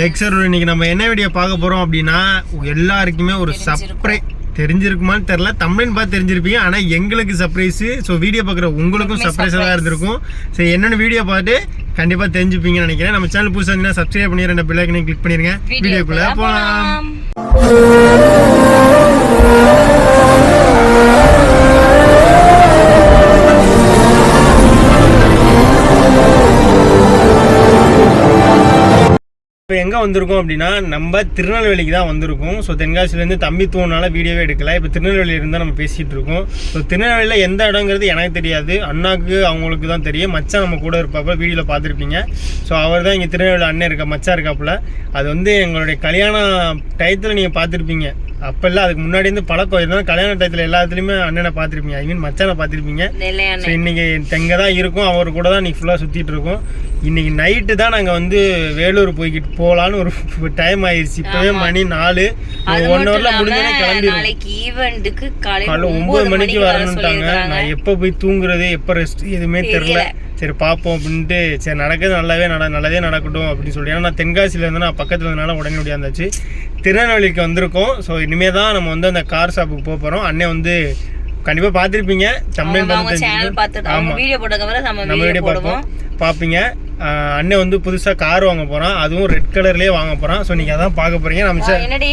Lecture இன்னைக்கு நம்ம என்ன வீடியோ பார்க்க போறோம் அப்படின்னா எல்லாருக்குமே ஒரு சர்ப்ரைஸ் தெரிஞ்சிருக்குமான்னு தெரியல. தமிழ்னு பார்த்து தெரிஞ்சிருப்பீங்க. ஆனால் எங்களுக்கு சர்ப்ரைஸ் ஸோ வீடியோ பார்க்குற உங்களுக்கும் சர்ப்ரைஸாக தான் இருந்திருக்கும். ஸோ என்னென்ன வீடியோ பார்த்து கண்டிப்பாக தெரிஞ்சுப்பீங்கன்னு நினைக்கிறேன். நம்ம சேனல் புதுசாக இருந்தீங்கன்னா சப்ஸ்கிரைப் பண்ணி ரெண்டு பிள்ளைக்கு கிளிக் பண்ணிருங்க வீடியோக்குள்ளே போகலாம் இப்போ எங்கே வந்திருக்கோம் அப்படின்னா நம்ம திருநெல்வேலிக்கு தான் வந்திருக்கோம். ஸோ தென்காசிலேருந்து தம்பி தூணால வீடியோவே எடுக்கல. இப்போ திருநெல்வேலியில இருந்தால் நம்ம பேசிகிட்டு இருக்கோம். ஸோ திருநெல்வேலியில் எந்த இடங்கிறது எனக்கு தெரியாது. அண்ணாக்கு அவங்களுக்கு தான் தெரியும். மச்சான் நம்ம கூட இருப்பாப்புல வீடியோவில் பார்த்துருப்பீங்க. ஸோ அவர் தான் இங்கே திருநெல்வேலி அண்ணன் இருக்கா மச்சான் இருக்காப்புல. அது வந்து எங்களுடைய கல்யாண டயத்தில் நீங்கள் பார்த்துருப்பீங்க. அப்போ இல்லை அதுக்கு முன்னாடி இருந்து பழக்கம். இருந்தாலும் கல்யாண டயத்தில் எல்லாத்துலேயுமே அண்ணனை பார்த்துருப்பீங்க. ஐ மீன் மச்சானை பார்த்துருப்பீங்க. ஸோ இன்னைக்கு தெங்க தான் இருக்கும். அவர் கூட தான் இன்னைக்கு ஃபுல்லாக சுற்றிட்டு இருக்கோம். இன்னைக்கு நைட்டு தான் நாங்கள் வந்து வேலூர் போய்கிட்டு போகலான்னு ஒரு டைம் ஆயிடுச்சு இப்போவே மணி நாலு. ஒன் ஹவரில் முடிஞ்சோடனே இல்லாம கிளம்பிடுவோம். நாளைக்கு ஈவெண்ட்டுக்கு காலையில ஒம்பது மணிக்கு வரணுன்ட்டாங்க நான் எப்போ போய் தூங்குறது எப்போ ரெஸ்ட் எதுவுமே தெரில சரி பார்ப்போம் அப்படின்ட்டு சரி நடக்கிறது நல்லாவே நட நல்லதே நடக்கட்டும் அப்படின்னு சொல்லி ஏன்னா நான் தென்காசியில் இருந்து நான் பக்கத்தில் இருந்தனால உடனே முடியாந்தாச்சு திருநெல்வேலிக்கு வந்திருக்கோம். ஸோ இனிமே தான் நம்ம வந்து அந்த கார் ஷாப்புக்கு போக போகிறோம் அண்ணன் வந்து கண்டிப்பாக பார்த்துருப்பீங்க. தமிழ் பார்த்துட்டு அவங்க வீடியோ போட்டதுக்கப்புறம் நம்ம வீடியோ பார்ப்போம். பார்ப்பீங்க. அண்ணன் வந்து புதுசாக கார் வாங்க போகிறான் அதுவும் ரெட் கலர்லேயே வாங்க போகிறான் ஸோ நீங்கள் அதான் பார்க்க போகிறீங்க நம்ம வா, சே- என்னடி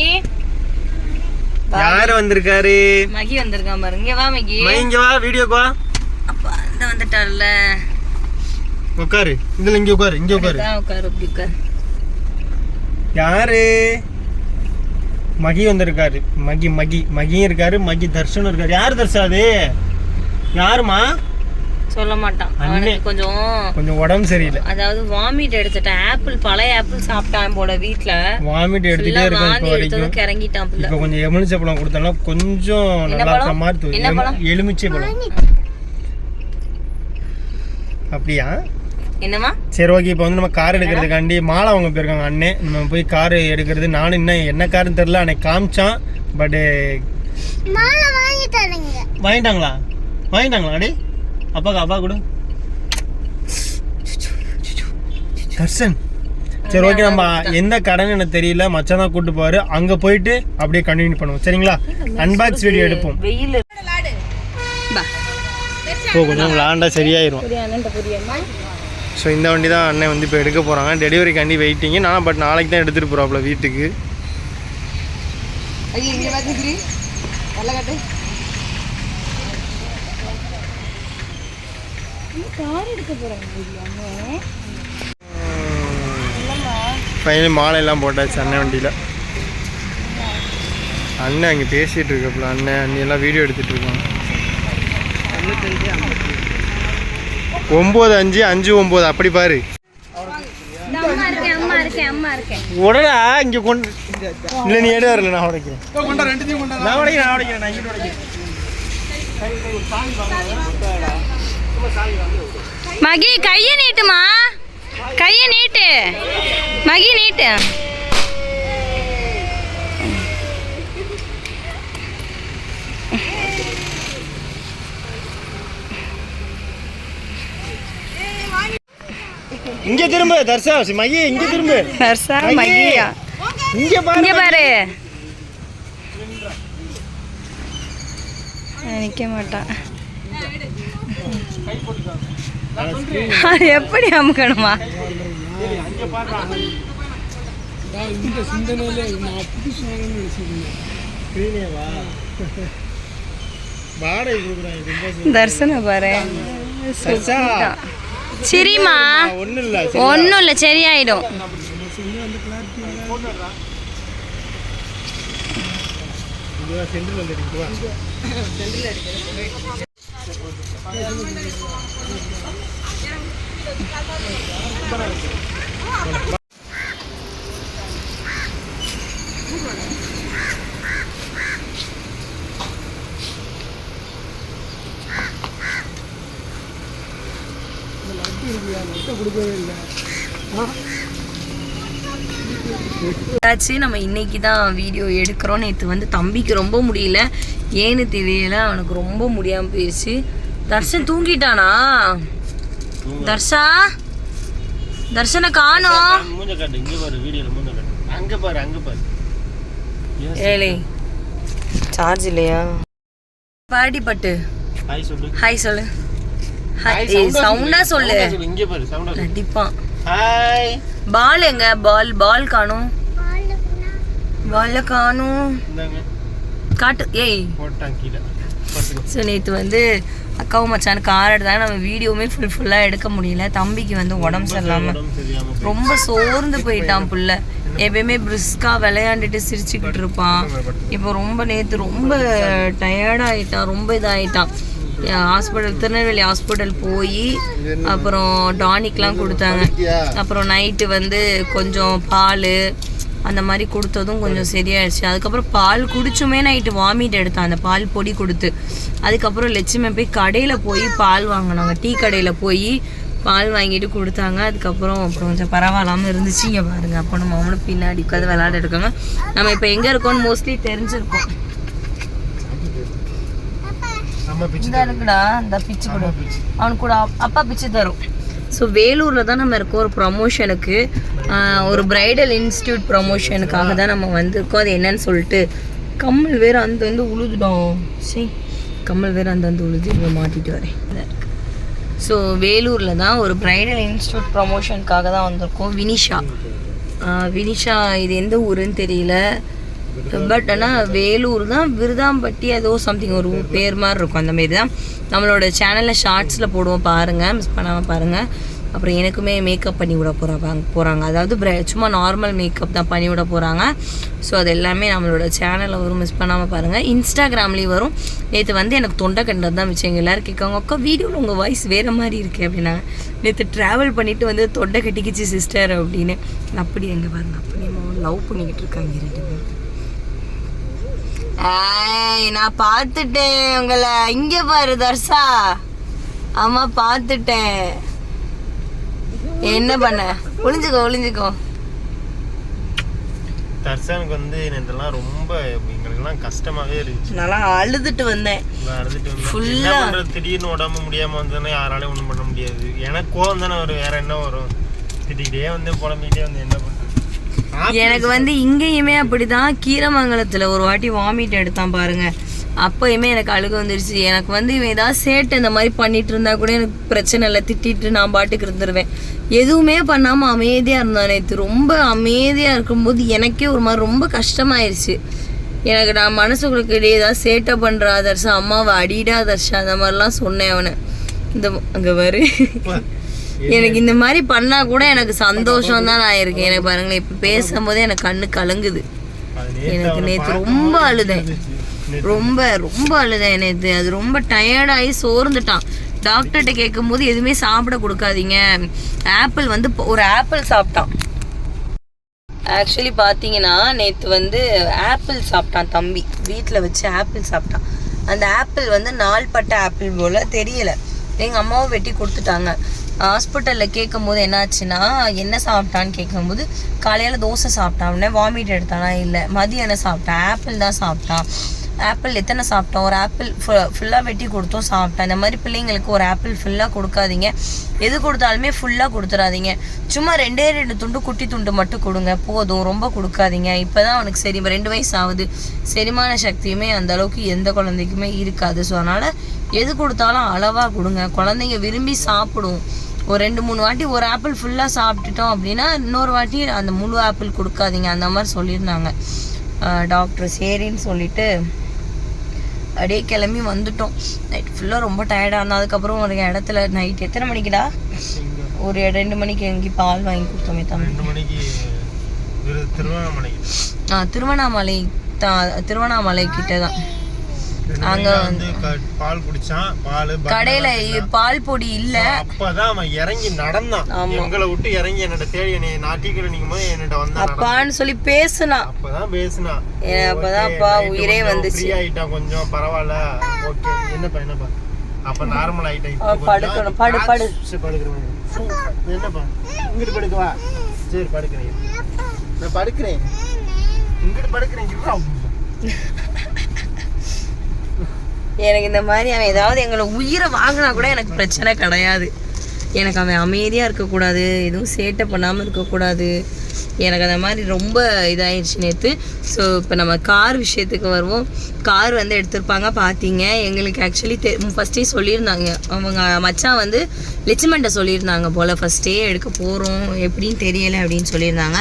யார் வந்திருக்காரு? மகி வந்திருக்கான் பாருங்க இங்க வா மகி. இங்க வா வீடியோக்கு வா. அப்பா இந்த வந்துட்டார்ல. உட்காரு இதுல இங்க உட்காரு இங்க உட்காரு உட்காரு அப்படி உட்காரு யாரு? மகி வந்திருக்காரு. மகி மகி. மகியும் இருக்காரு மகி தர்ஷனும் இருக்காரு. யார் தர்ஷா அது? யாருமா சொல்ல மாட்டான் அண்ணே. அவனுக்கு கொஞ்சம் கொஞ்சம் உடம்பு சரியில்லை. அதாவது வாமிட் எடுத்துட்டேன் ஆப்பிள் பழைய ஆப்பிள் சாப்பிட்டான் போல வீட்ல. வாமிட் எடுத்துட்டே இருக்கும் இப்போ வரைக்கும். கொஞ்சம் எலுமிச்சை பழம் கொடுத்தோம்னா கொஞ்சம் நல்லா பழம்? இருக்கிற மாதிரி பழம்? எலுமிச்சை பழம்? அப்படியா? என்னமா சரி ஓகே இப்போ வந்து நம்ம கார் எடுக்கிறதுக்காண்டி மாலை அவங்க போயிருக்காங்க அண்ணன் நம்ம போய் கார் எடுக்கிறது. நானும் இன்னும் என்ன காருன்னு தெரில அன்னைக்கு காமிச்சான். பட்டு வாங்கிட்டாங்களா? வாங்கிட்டாங்களா அடி? அப்பாக்கு அப்பா கொடு தர்ஷன் சரி ஓகே நம்ம எந்த கடைன்னு எனக்கு தெரியல. மச்சான் தான் கூட்டு போவாரு. அங்க போயிட்டு அப்படியே கண்டினியூ பண்ணுவோம். சரிங்களா? அன்பாக்ஸ் வீடியோ எடுப்போம். இப்போ கொஞ்சம் விளாண்டா சரியாயிரும். ஸோ இந்த வண்டி தான் அண்ணன் வந்து இப்போ எடுக்க போகிறாங்க டெலிவரிக்காண்டி வெயிட்டிங்க நான் பட் நாளைக்கு தான் எடுத்துகிட்டு போகிறாப்புல வீட்டுக்கு. ஃபைனலி மாலை எல்லாம் போட்டாச்சு அண்ணன் வண்டியில். அண்ணன் அங்கே பேசிகிட்டு இருக்கப்பல அண்ணன் அண்ணி எல்லாம் வீடியோ எடுத்துகிட்டு இருக்காங்க. ஒம்பது அஞ்சு அஞ்சு ஒம்பது அப்படி பாரு. உடனே இங்கே கொண்டு இல்லை நீ எடு வரல நான் உடைக்கிறேன். நான் உடைக்கிறேன் நான் உடைக்கிறேன் நான் உடைக்கிறேன். மகி கைய நீட்டுமா? கைய நீட்டு. மகி நீட்டு. இங்க திரும்ப தர்ஷா மகி இங்க திரும்ப. மகி. மகியா இங்க பாரு இங்க பாரு. நிக்க மாட்டான். எப்படி அமுக்கணுமா? தர்சன பாரு. சரிம்மா ஒன்றும் இல்லை சரியாயிடும். சென்டரில் வந்துருக்கு ஆச்சு நம்ம இன்னைக்கு தான் வீடியோ எடுக்கிறோம். நேற்று வந்து தம்பிக்கு ரொம்ப முடியல. ஏன்னு தெரியல. அவனுக்கு ரொம்ப முடியாமல் போயிடுச்சு தர்ஷன் தூங்கிட்டானா? தர்ஷா? தர்ஷனை காணோம். மூஞ்ச காட்டு இங்க பாரு வீடியோல மூஞ்ச காட்டு. அங்க பாரு அங்க பாரு. Yes. ஏழை சார்ஜ் இல்லையா? பாடி பட்டு. ஹாய் சொல்லு. ஹாய் சொல்லு. ஹாய் சவுண்டா சொல்லு. இங்க பாரு சவுண்டா நடிப்பான். ஹாய் பால் எங்க? பால் பால் காணும். பால்ல காணும். காட்டு ஏய். போட்டான் கீழே. ஸோ நேற்று வந்து அக்காவும் மச்சான் கார் எடுத்தாங்க. நம்ம வீடியோவுமே ஃபுல் ஃபுல்லாக எடுக்க முடியல. தம்பிக்கு வந்து உடம்பு சரியில்லாமல் ரொம்ப சோர்ந்து போயிட்டான் புள்ள. எப்பயுமே பிரிஸ்கா விளையாண்டுட்டு சிரிச்சுக்கிட்டு இருப்பான். இப்போ ரொம்ப நேற்று ரொம்ப டயர்டாயிட்டான் ரொம்ப இதாயிட்டான். ஹாஸ்பிட்டல் திருநெல்வேலி ஹாஸ்பிட்டல் போய் அப்புறம் டானிக்லாம் கொடுத்தாங்க. அப்புறம் நைட்டு வந்து கொஞ்சம் பால் அந்த மாதிரி கொடுத்ததும் கொஞ்சம் சரியாயிடுச்சு. அதுக்கப்புறம் பால் குடிச்சுமே நைட்டு வாமிட் எடுத்தான். அந்த பால் பொடி கொடுத்து. அதுக்கப்புறம் லட்சுமி போய் கடையில் போய் பால் வாங்கினாங்க. டீ கடையில் போய் பால் வாங்கிட்டு கொடுத்தாங்க. அதுக்கப்புறம் அப்புறம் கொஞ்சம் பரவாயில்லாமல் இருந்துச்சு. இங்கே பாருங்க அப்போ நம்ம அவனும் பின்னாடி உட்காந்து விளையாட இருக்காங்க. நம்ம இப்போ எங்கே இருக்கோம்னு மோஸ்ட்லி தெரிஞ்சிருக்கோம் இந்த இருக்குடா இந்த பிச்சு கொடு. அவனுக்கு கூட அப்- அப்பா பிச்சு தரும். ஸோ வேலூரில் தான் நம்ம இருக்கோம். ஒரு ப்ரமோஷனுக்கு ஒரு பிரைடல் இன்ஸ்டியூட் ப்ரமோஷனுக்காக தான் நம்ம வந்திருக்கோம். அது என்னன்னு சொல்லிட்டு கம்மல் வேறு அந்த வந்து உழுதுடும் சரி கம்மல் வேறு அந்த வந்து உழுது இவன் மாட்டிட்டு வரேன். ஸோ வேலூரில் தான் ஒரு பிரைடல் இன்ஸ்டியூட் ப்ரமோஷனுக்காக தான் வந்திருக்கோம். வினிஷா. வினிஷா இது எந்த ஊருன்னு தெரியல. பட் ஆனால் வேலூர் தான் விருதாம்பட்டி ஏதோ சம்திங் ஒரு பேர் மாதிரி இருக்கும் அந்த மாரி தான். நம்மளோட சேனலில் ஷார்ட்ஸில் போடுவோம் பாருங்கள் மிஸ் பண்ணாமல் பாருங்கள் அப்புறம் எனக்குமே மேக்கப் பண்ணி விட போகிறாங்க போகிறாங்க அதாவது சும்மா நார்மல் மேக்கப் தான் பண்ணி விட போகிறாங்க ஸோ அது எல்லாமே நம்மளோட சேனலில் வரும் மிஸ் பண்ணாமல் பாருங்கள் இன்ஸ்டாகிராம்லேயும் வரும். நேற்று வந்து எனக்கு தொண்டை கண்டது தான் மிச்சம். எல்லோரும் கேட்காங்க அக்கா வீடியோவில் உங்கள் வாய்ஸ் வேறு மாதிரி இருக்குது அப்படின்னாங்க நேற்று ட்ராவல் பண்ணிவிட்டு வந்து தொண்டை கட்டிக்கிச்சு சிஸ்டர் அப்படின்னு. அப்படி எங்கே பாருங்க அப்படி லவ் பண்ணிக்கிட்டு இருக்காங்க ரெண்டு பேரும். நான் பார்த்துட்டேன் உங்களை. இங்க பாரு தர்ஷா. ஆமா பார்த்துட்டேன். என்ன பண்ண? ஒளிஞ்சுக்கோ ஒளிஞ்சுக்கோ. தர்சனுக்கு வந்து இதெல்லாம் ரொம்ப எங்களுக்கெல்லாம் கஷ்டமாவே இருந்துச்சு. நல்லா அழுதுட்டு வந்தேன். அழுதுட்டு. பண்றது? திடீர்னு உடம்பு முடியாம வந்தோன்னா யாராலையும் ஒண்ணும் பண்ண முடியாது. எனக்கு கோவம் தானே வரும். வேற என்ன வரும்? திட்டிகிட்டே வந்து புலம்பிக்கிட்டே வந்து என்ன பண்றது எனக்கு வந்து இங்கேயுமே அப்படிதான். கீரமங்கலத்துல ஒரு வாட்டி வாமிட் எடுத்தான் பாருங்க. அப்பயுமே எனக்கு அழுக வந்துருச்சு. எனக்கு வந்து இவன் ஏதாவது சேட்டை இந்த மாதிரி பண்ணிட்டு இருந்தா கூட எனக்கு பிரச்சனை இல்லை. திட்டிட்டு நான் பாட்டுக்கு இருந்துருவேன். எதுவுமே பண்ணாம அமைதியா இருந்தான் நேற்று ரொம்ப அமைதியா இருக்கும்போது எனக்கே ஒரு மாதிரி ரொம்ப கஷ்டமாயிருச்சு. எனக்கு நான் மனசுக்குள்ள ஏதாவது சேட்டை பண்ற ஆதர்ஷா அம்மாவை அடிடா ஆதர்ஷா அந்த மாதிரிலாம் சொன்னேன் அவனை. இந்த அங்க பாரு. எனக்கு இந்த மாதிரி பண்ணா கூட எனக்கு சந்தோஷம் தான் நான் இருக்கேன். எனக்கு பாருங்களேன் இப்ப பேசும்போதே எனக்கு கண்ணு கலங்குது. எனக்கு நேத்து ரொம்ப அழுதேன். ரொம்ப ரொம்ப அழுதேன் நேற்று அது ரொம்ப டயர்டாகி சோர்ந்துட்டான். டாக்டர்கிட்ட கேட்கும்போது எதுவுமே சாப்பிட கொடுக்காதீங்க. ஆப்பிள் வந்து ஒரு ஆப்பிள் சாப்பிட்டான். ஆக்சுவலி பார்த்தீங்கன்னா நேற்று வந்து ஆப்பிள் சாப்பிட்டான் தம்பி. வீட்டில் வச்சு ஆப்பிள் சாப்பிட்டான். அந்த ஆப்பிள் வந்து நாள்பட்ட ஆப்பிள் போல் தெரியல. எங்கள் அம்மாவும் வெட்டி கொடுத்துட்டாங்க. ஹாஸ்பிட்டலில் கேட்கும்போது என்னாச்சுன்னா என்ன சாப்பிட்டான்னு கேட்கும்போது காலையில் தோசை சாப்பிட்டான். உடனே வாமிட் எடுத்தானா? இல்லை. மதியம் என்ன சாப்பிட்டான். ஆப்பிள் தான் சாப்பிட்டான். ஆப்பிள் எத்தனை சாப்பிட்டோம்? ஒரு ஆப்பிள் ஃபுல்லாக வெட்டி கொடுத்தோம் சாப்பிட்டேன் இந்த மாதிரி பிள்ளைங்களுக்கு ஒரு ஆப்பிள் ஃபுல்லாக கொடுக்காதீங்க. எது கொடுத்தாலுமே ஃபுல்லாக கொடுத்துறாதீங்க. சும்மா ரெண்டே ரெண்டு துண்டு குட்டி துண்டு மட்டும் கொடுங்க. போதும். ரொம்ப கொடுக்காதீங்க. இப்போ தான் அவனுக்கு சரி ரெண்டு வயசு ஆகுது செரிமான சக்தியுமே அந்த அளவுக்கு எந்த குழந்தைக்குமே இருக்காது. ஸோ அதனால் எது கொடுத்தாலும் அளவாக கொடுங்க. குழந்தைங்க விரும்பி சாப்பிடும். ஒரு ரெண்டு மூணு வாட்டி ஒரு ஆப்பிள் ஃபுல்லாக சாப்பிட்டுட்டோம் அப்படின்னா இன்னொரு வாட்டி அந்த முழு ஆப்பிள் கொடுக்காதீங்க. அந்த மாதிரி சொல்லியிருந்தாங்க. டாக்டர் சரின்னு சொல்லிட்டு அப்படியே கிளம்பி வந்துட்டோம். நைட் ஃபுல்லாக ரொம்ப டயர்டாக இருந்தோம். அதுக்கப்புறம் ஒரு இடத்துல நைட் எத்தனை மணிக்குடா? ஒரு ரெண்டு மணிக்கு எங்கேயும் பால் வாங்கி கொடுத்தோமே தம்பி. திருவண்ணாமலைக்கு. ஆ திருவண்ணாமலை தான் திருவண்ணாமலை கிட்ட தான் அங்க வந்து பால் குடிச்சான். பால் கடையில் பால் பொடி இல்லை. அப்பதான் அவன் இறங்கி நடந்தான். எங்களை விட்டு இறங்கி என்னோட தேடி என்னை நான் டீ கடை நிற்கும் போது என்னோட வந்தான். அப்பான்னு சொல்லி பேசுனா அப்பதான் பேசினான். அப்பதான் அப்பா உயிரே வந்துச்சு. ஃப்ரீ ஆயிட்டான் கொஞ்சம். பரவாயில்ல. ஓகே. என்னப்பா என்னப்பா? அப்ப நார்மல் ஆயிட்டேன். படுக்கணும், படு, படு. படுக்கிறேன். என்னப்பா? இங்கிட்டு படுக்கவா சரி படுக்கிறேன். நான் படுக்கிறேன். இங்கிட்டு படுக்கிறேன். எனக்கு இந்த மாதிரி அவன் ஏதாவது எங்களை உயிரை வாங்கினா கூட எனக்கு பிரச்சனை கிடையாது. எனக்கு அவன் அமைதியாக இருக்கக்கூடாது எதுவும் சேட்டை பண்ணாமல் இருக்கக்கூடாது. எனக்கு அந்த மாதிரி ரொம்ப இதாகிடுச்சு நேற்று ஸோ இப்போ நம்ம கார் விஷயத்துக்கு வருவோம். கார் வந்து எடுத்திருப்பாங்க பார்த்தீங்க எங்களுக்கு ஆக்சுவலி தெ ஃபஸ்ட்டே சொல்லியிருந்தாங்க. அவங்க மச்சான் வந்து லெச்சிமெண்ட்டை சொல்லியிருந்தாங்க போல் ஃபஸ்ட்டே எடுக்க போகிறோம் எப்படின்னு தெரியலை அப்படின்னு சொல்லியிருந்தாங்க.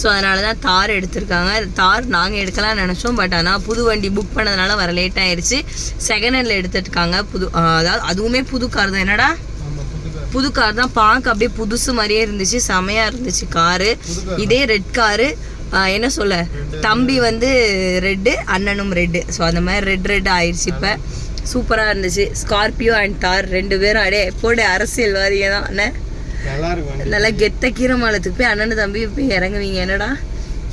ஸோ அதனால தான் தார் எடுத்திருக்காங்க. தார் நாங்கள் எடுக்கலாம்னு நினச்சோம் பட் ஆனால் புது வண்டி புக் பண்ணதுனால வர லேட் ஆயிடுச்சு செகண்ட் ஹேண்டில் எடுத்துருக்காங்க. புது அதாவது அதுவுமே புது கார் தான். என்னடா? புது கார் தான். பார்க்க அப்படியே புதுசு மாதிரியே இருந்துச்சு. செமையாக இருந்துச்சு காரு இதே ரெட் காரு என்ன சொல்ல? தம்பி வந்து ரெட்டு அண்ணனும் ரெட்டு ஸோ அந்த மாதிரி ரெட் ரெட் ஆயிடுச்சு இப்போ. சூப்பராக இருந்துச்சு. ஸ்கார்பியோ அண்ட் தார் ரெண்டு பேரும் அப்படியே போட்டு அரசியல்வாதிங்க தான். அண்ணன். நல்லா கெத்த கீரமாலத்துக்கு போய் அண்ணன் தம்பி போய் இறங்குவீங்க. என்னடா?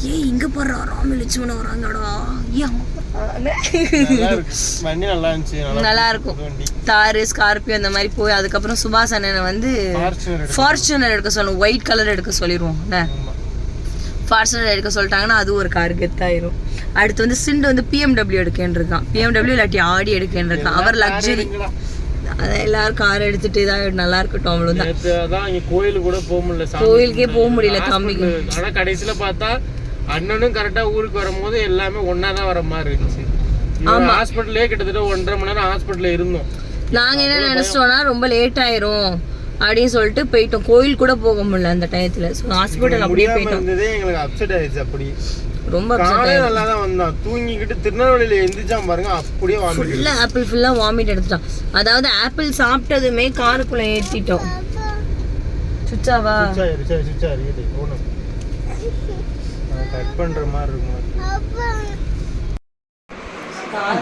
ஏய் இங்கே போடுறா ராம லட்சுமணன் வராங்கடா? நல்லா இருக்கு வண்டி நல்லா இருந்துச்சு. நல்லா இருக்கும் தாரு ஸ்கார்பியோ அந்த மாதிரி போய் அதுக்கப்புறம் சுபாஷ் அண்ணனை வந்து ஃபார்ச்சுனர் எடுக்க சொல்லணும் ஒயிட் கலர் எடுக்க சொல்லிடுவோம் ஆமாம் ஃபார்ச்சுனர் எடுக்க சொல்லிட்டாங்கன்னா அது ஒரு கார் கெத்தாயிரும். அடுத்து வந்து சிண்டு வந்து பிஎம்டபிள்யூ எடுக்கேன்னு இருக்கான் பிஎம்டபிள்யூ இல்லாட்டி ஆடி எடுக்கேன்னு இருக்கான் அவர் லக்ஸரி அதான் எல்லாரும் கார் எடுத்துட்டு இதாக நல்லா இருக்கட்டும் இங்கே கோயிலுக்கு கூட போக முடியல கோயிலுக்கே போக முடியல தம்பிக்கு. ஆனா கடைசியில பார்த்தா அண்ணனும் கரெக்டா ஊருக்கு வரும்போது எல்லாமே ஒண்ணா தான் வர மாதிரி இருந்துச்சு. ஹாஸ்பிட்டலே கிட்டத்தட்ட ஒன்றரை மணி நேரம் ஹாஸ்பிட்டல்ல இருந்தோம். நாங்க என்ன நினைச்சிட்டோம்னா ரொம்ப லேட் ஆயிரும் அப்படின்னு சொல்லிட்டு போயிட்டோம். கோயில் கூட போக முடியல அந்த டயத்துல ஸோ ஹாஸ்பிட்டல் அப்படியே போயிட்டோம். எங்களுக்கு அப்செட் ஆயிடுச்சு அப்படி. ரொம்ப காலையில நல்லா தான் வந்தான். தூங்கிக்கிட்டு திருநெல்வேலியில எந்திரிச்சான் பாருங்க அப்படியே ஃபுல்லாக ஆப்பிள் ஃபுல்லாக வாமிட் எடுத்துட்டான். அதாவது ஆப்பிள் சாப்பிட்டதுமே காருக்குள்ள ஏற்றிட்டோம் சுச்சாவா? கட் பண்ணுற மாதிரி இருக்கும்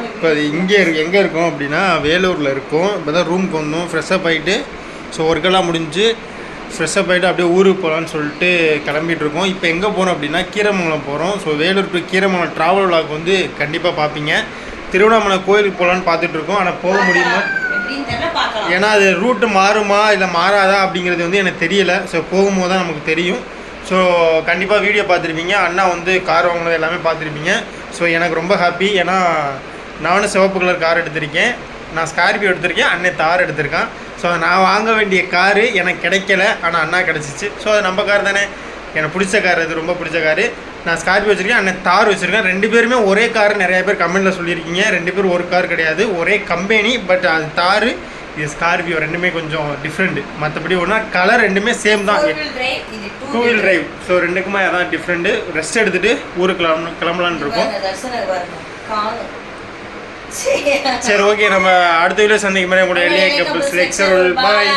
இப்போ அது இங்கே இருக்கு எங்கே இருக்கோம் அப்படின்னா வேலூரில் இருக்கோம். இப்போ தான் ரூமுக்கு வந்தோம் ஃப்ரெஷ்ஷப் ஆகிட்டு ஸோ ஒர்க்கெல்லாம் முடிஞ்சு ஃப்ரெஷ்ஷப் ஆகிட்டு அப்படியே ஊருக்கு போகலான்னு சொல்லிட்டு கிளம்பிட்டு இருக்கோம். இப்போ எங்கே போகிறோம் அப்படின்னா கீரமங்கலம் போகிறோம் so Vellore to Keeramangalam travel vlog வந்து கண்டிப்பாக பார்ப்பீங்க. திருவண்ணாமலை கோயிலுக்கு போகலான்னு பார்த்துட்டு இருக்கோம். ஆனால் போக முடியுமா? ஏன்னா அது ரூட்டு மாறுமா இல்லை மாறாதா அப்படிங்கிறது வந்து எனக்கு தெரியல. ஸோ போகும்போது தான் நமக்கு தெரியும். ஸோ கண்டிப்பாக வீடியோ பார்த்துருப்பீங்க. அண்ணா வந்து கார் வாங்கினது எல்லாமே பார்த்துருப்பீங்க. ஸோ எனக்கு ரொம்ப ஹாப்பி ஏன்னா நானும் சிவப்பு கலர் கார் எடுத்திருக்கேன். நான் ஸ்கார்பியோ எடுத்திருக்கேன். அண்ணன் தார் எடுத்திருக்கான். ஸோ நான் வாங்க வேண்டிய காரு எனக்கு கிடைக்கல. ஆனால் அண்ணா கிடச்சிச்சு. ஸோ அது நம்ம கார் தானே. எனக்கு பிடிச்ச கார் அது ரொம்ப பிடிச்ச காரு நான் ஸ்கார்பியோ வச்சுருக்கேன் அண்ணன் தார் வச்சுருக்கேன். ரெண்டு பேருமே ஒரே கார் நிறைய பேர் கமெண்ட்டில் சொல்லியிருக்கீங்க. ரெண்டு பேரும் ஒரு கார் கிடையாது. ஒரே கம்பெனி பட் அது தார் இது ஸ்கார்பியோ ரெண்டுமே கொஞ்சம் டிஃப்ரெண்ட் மற்றபடி ஒன்றா கலர் ரெண்டுமே சேம் தான். டூ வீல் டிரைவ் ஸோ ரெண்டுக்குமே அதான் டிஃப்ரெண்ட்டு ரெஸ்ட் எடுத்துட்டு ஊருக்கு கிளம்ப கிளம்பலான்னு இருக்கோம். சரி ஓகே நம்ம அடுத்த வீடியோ சந்திக்கும் மாதிரி உங்களுடைய எளிய கப்பல்ஸ் லெக்சர் பாய்